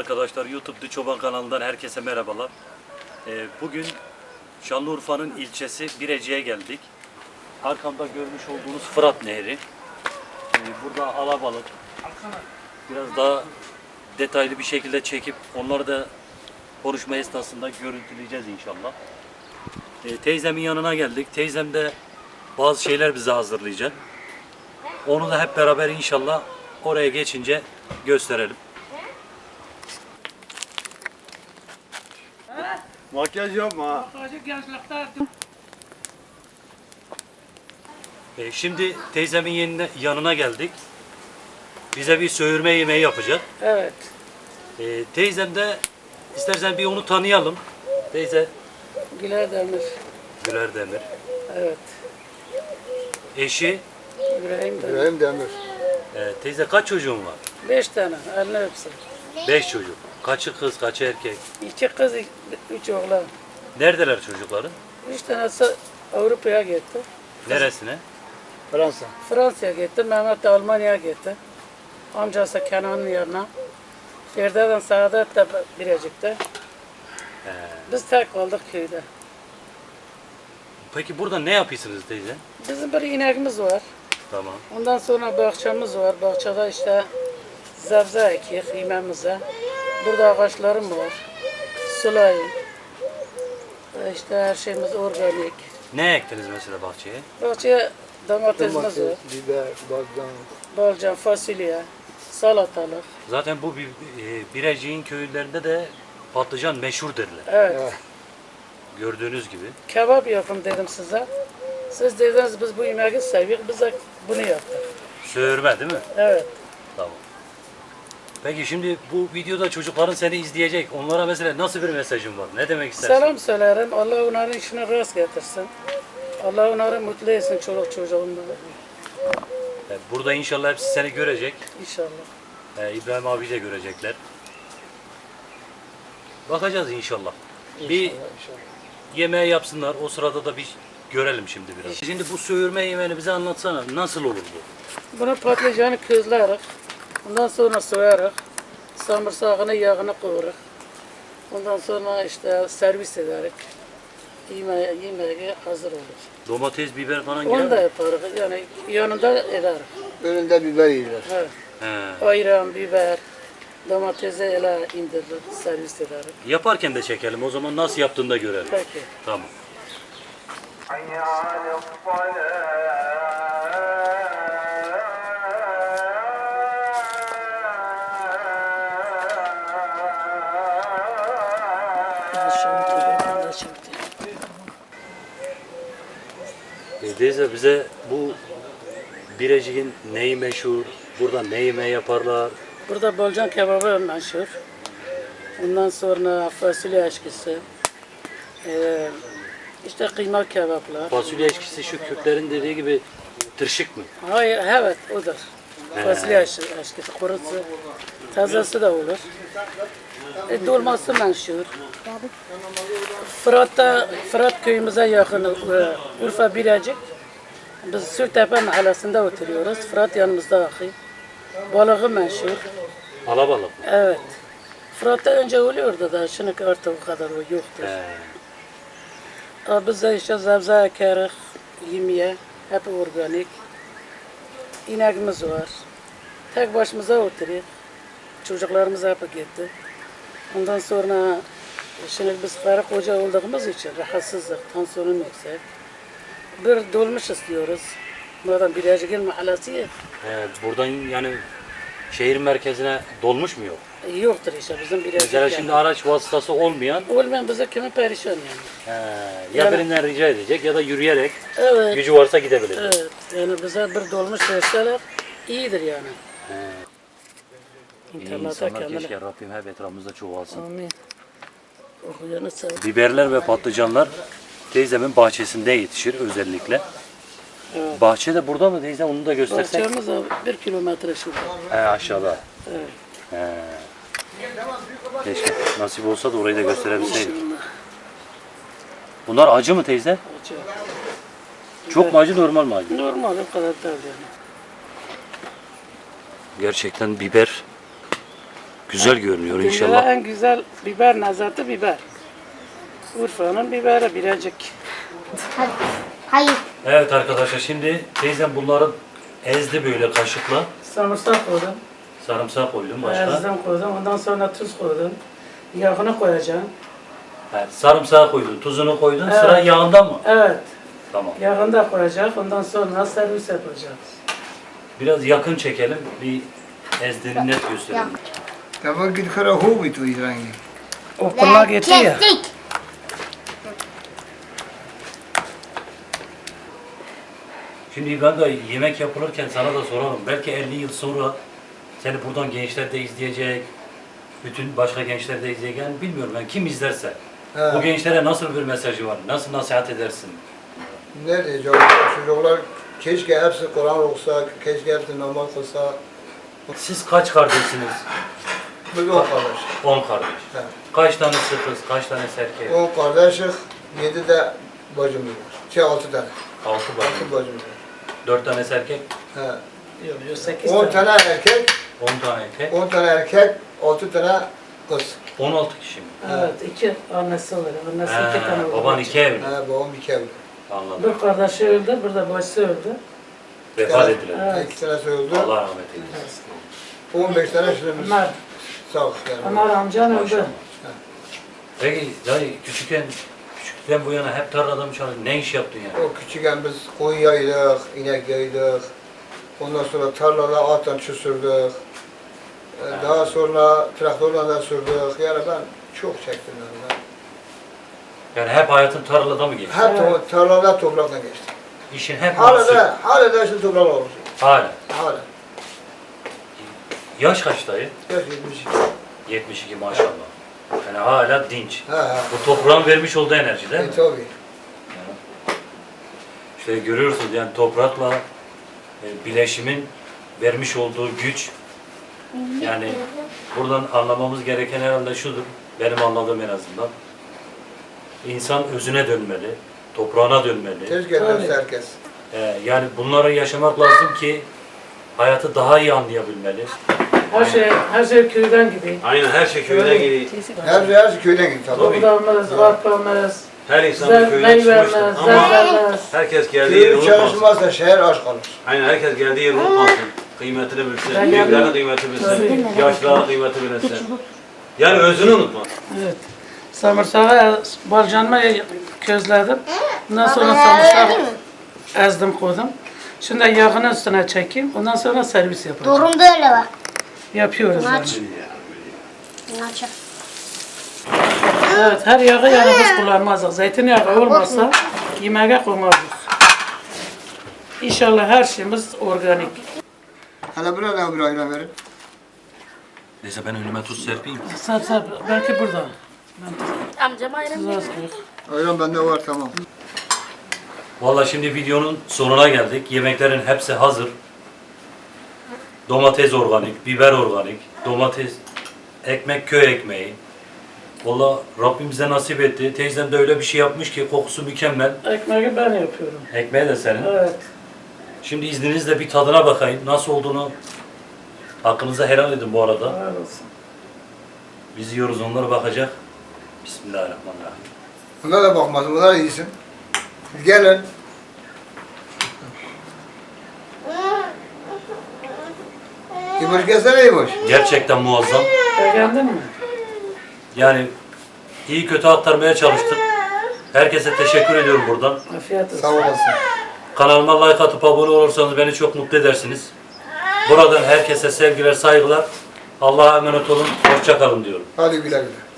Arkadaşlar, YouTube Çoban kanalından herkese merhabalar. Ee, bugün Şanlıurfa'nın ilçesi Birecik'e geldik. Arkamda görmüş olduğunuz Fırat Nehri. Ee, burada alabalık. Biraz daha detaylı bir şekilde çekip onları da konuşma esnasında görüntüleyeceğiz inşallah. Ee, teyzemin yanına geldik. Teyzem de bazı şeyler bize hazırlayacak. Onu da hep beraber inşallah oraya geçince gösterelim. Makyaj yapma. Gençlikte E, şimdi teyzemin yenine, yanına geldik. Bize bir söğürme yemeği yapacak. Evet. E, teyzem de istersen bir onu tanıyalım. Teyze Güler Demir. Güler Demir. Evet. Eşi, İbrahim Demir. İbrahim Demir. e, teyze kaç çocuğun var? Beş tane. Eline öpsün. Beş çocuk. Kaçı kız, kaçı erkek? İki kız, üç oğlan. Neredeler çocukların? Üç tanesi Avrupa'ya gitti. Neresine? Fransa. Fransa'ya gitti. Mehmet de Almanya'ya gitti. Amcası Kenan'ın yanına. Ferde'den Saadet de Birecik'te. Biz tek kaldık köyde. Peki burada ne yapıyorsunuz teyze? Bizim bir ineğimiz var. Tamam. Ondan sonra bahçemiz var. Bahçede işte zebze ekiyor yemeğimize. Burada ağaçlarım var. Sulayım. E İşte her şeyimiz organik. Ne ektiniz mesela bahçeye? Bahçeye domatesimiz var. Domates, biber, badem. Balcan, fasulye, salatalık. Zaten bu bir, e, Birecik'in köylerinde de patlıcan meşhur derler. Evet. Evet. Gördüğünüz gibi. Kebap yapın dedim size. Siz dediniz biz bu yemeği seviyoruz. Biz de bunu yaptık. Söğürme değil mi? Evet. Tamam. Peki şimdi bu videoda çocukların seni izleyecek. Onlara mesela nasıl bir mesajın var? Ne demek istersin? Selam söylerim. Allah onların işine rast getirsin. Allah onları mutlu etsin çoluk çocuğunda. E, Burada inşallah hepsi seni görecek. İnşallah. E, İbrahim abi de görecekler. Bakacağız inşallah. Bir İnşallah, inşallah. yemeği yapsınlar. O sırada da bir görelim şimdi biraz. Şimdi bu söğürme yemeğini bize anlatsana. Nasıl olur bu? Bunu patlıcanı közlerik. Ondan sonra soyarak. Samırsağını, yağını kavuruk. Ondan sonra işte servis ederek. Yemeğe, yemeğe hazır olur. Domates, biber falan Onu girer da mi? yaparız. Yani yanında ederiz. Önünde biber yiyorlar. Evet. He. Ayran, biber, domatesi ele indirir, servis ederiz. Yaparken de çekelim. O zaman nasıl yaptığını da görelim. Peki. Tamam. حي على الصلاة Teyze bize bu Birecik'in neyi meşhur? Burada ne yemeği yaparlar? Burada bolcan kebabı meşhur. Ondan sonra fasulye aşkısı. Ee, işte kıyma kebaplar. Fasulye eşkisi şu Kürtlerin dediği gibi tırşık mı? Hayır, evet odur. Fasulye aşkısı, kurusu. Tazesi de olur. E, dolması meşhur. Fırat'ta, Fırat köyümüze yakın e, Urfa Birecik. Biz Sürtepe mahallesinde oturuyoruz. Fırat yanımızda akıyor. Balığı meşhur. Alabalık. Evet. Fırat'ta önce oluyordu da şimdi artık o kadar o yoktur. Ama Biz de işte zebze ekerik, yemeğe, hep organik. İneğimiz var. Tek başımıza oturuyoruz. Çocuklarımız hep gitti. Ondan sonra şimdi biz karı koca olduğumuz için rahatsızlık, tansiyonum yüksek. Bir dolmuş istiyoruz. Buradan Bilecik'in mahallesi He, buradan yani şehir merkezine dolmuş mu yok? yoktur işte bizim Bilecik. Mesela yani. şimdi araç vasıtası olmayan Olmayan bize kimi perişan yani. he, ya Yani- birinden rica edecek ya da yürüyerek Evet. gücü varsa gidebilir. Evet. Yani bize bir dolmuş verseler iyidir yani. İyi İnternete insanlar kendine. keşke Rabbim hep etrafımızda çoğalsın. Amin. Okuyanı sev. Biberler ve patlıcanlar teyzemin bahçesinde yetişir özellikle. Evet. Bahçe de burada mı teyze onu da göstersek? Bahçemiz abi bir kilometre şurada. He aşağıda. Evet. He. Keşke nasip olsa da orayı da gösterebilseydik. Bunlar acı mı teyze? Bahçe. Çok mu acı normal mi acı? Normal o kadar değil yani. Gerçekten biber Güzel görünüyor Dünyada inşallah. en güzel biber nezatı biber. Urfa'nın biberi birecik. Hadi. Hayır. Evet arkadaşlar şimdi teyzem bunları ezdi böyle kaşıkla. Sarımsak koydum. Sarımsak koydum başka. Ezdim koydum. Ondan sonra tuz koydum. Yağını koyacağım. Evet, sarımsağı koydun, tuzunu koydun. Evet. Sıra yağında mı? Evet. Tamam. Yağını da koyacak. Ondan sonra servis yapacağız. Biraz yakın çekelim. Bir ezdiğini net gösterelim. Git kara hu bir tu İrangi. Okula gitti ya. Kestik. Şimdi ben de yemek yapılırken sana da soralım. Belki 50 yıl sonra seni buradan gençler de izleyecek. Bütün başka gençler de izleyecek. Yani bilmiyorum ben kim izlerse. He. Bu gençlere nasıl bir mesajı var? Nasıl nasihat edersin? Ne diyeceğim? Çocuklar keşke hepsi Kur'an olsa, keşke hepsi namaz kılsa. Siz kaç kardeşsiniz? Biz on kardeş. 10 kardeş. He. Kaç tanesi kız, kaç tanesi erkek? On kardeşiz, yedi de bacımız var. Şey altı tane. 6 Altı bacım. bacımız var. 4 tanesi erkek, He. Yok yok 8 On tane. tane erkek, 10 tane erkek. on tane erkek, altı tane kız. 16 kişi mi? Evet iki annesi var. Annesi He, iki tane var. baban iki evli. He, babam iki evli. Anladım. Bir kardeşi öldü, bir de bacısı öldü. Vefat Evet. ettiler. Evet. İki tane öldü. Allah rahmet eylesin. On beş tane şimdi Ömer, sağ yani. Ömer amcan öldü. Peki dayı küçükken küçükten bu yana hep tarlada mı çalıştın? Ne iş yaptın yani? O küçükken biz koyun yaydık, inek yaydık. Ondan sonra tarlada atla çüsürdük. Ee, Daha sonra traktörle de sürdük. Yani ben çok çektim yani. Ben. Yani hep hayatın tarlada mı geçti? Hep to- tarlada toprakla geçtim. İşin hep Hala da, hala da şimdi toprak olmuş. Hala. Hala. Yaş kaç dayı? Yaş 72. 72 maşallah. Yani hala dinç. Ha ha. Bu toprağın vermiş olduğu enerji değil mi? E tabi. İşte görüyorsunuz yani toprakla e, bileşimin vermiş olduğu güç. Yani buradan anlamamız gereken herhalde şudur. Benim anladığım en azından. İnsan özüne dönmeli, toprağına dönmeli. Dönse herkes. Ee, yani bunları yaşamak lazım ki hayatı daha iyi anlayabilmeli. Her şey, her şey köyden gibi. Aynen her şey köyden geliyor. Her şey, her şey köyden gitti tabii. Tabii. Buğdamız, arpamız, Her insan bir köyden çıkmıştır. Ama herkes geldiği yeri Köy unutmasın. çalışmazsa şehir aç kalır. Aynen herkes geldiği yeri unutmasın. Kıymetini bilsin. Büyüklerin geldim. kıymeti bilsin. Yaşlıların kıymeti bilsin. Yani özünü unutma. Evet. Samırsağı balcanma közledim. Ondan sonra samırsağı ezdim koydum. Şimdi yağını üstüne çekeyim. Ondan sonra servis yapacağım. Doğrumda öyle var. Yapıyoruz yani. Evet, her yağı yani biz kullanmazdık. Zeytinyağı olmasa yemeğe koymazdık. İnşallah her şeyimiz organik. Hele buna da bir ayran verin. Neyse ben önüme tuz serpeyim. Sap sap, belki burada. Amcam ayran koyun. Ayran bende var tamam. Valla şimdi videonun sonuna geldik. Yemeklerin hepsi hazır. Domates organik, biber organik, domates, ekmek köy ekmeği. Valla Rabbim bize nasip etti. Teyzem de öyle bir şey yapmış ki kokusu mükemmel. Ekmeği ben yapıyorum. Ekmeği de senin. Evet. Şimdi izninizle bir tadına bakayım. Nasıl olduğunu hakkınıza helal edin bu arada. Helal olsun. Biz yiyoruz onlara bakacak. Bismillahirrahmanirrahim. Buna da bakmaz, buna da iyisin. Gelin. İboş gelsene İboş. Gerçekten muazzam. Beğendin mi? Yani iyi kötü aktarmaya çalıştık. Herkese teşekkür ediyorum buradan. Afiyet olsun. Sağ olasın. Kanalıma like atıp abone olursanız beni çok mutlu edersiniz. Buradan herkese sevgiler, saygılar. Allah'a emanet olun. Hoşça kalın diyorum. Hadi güle güle.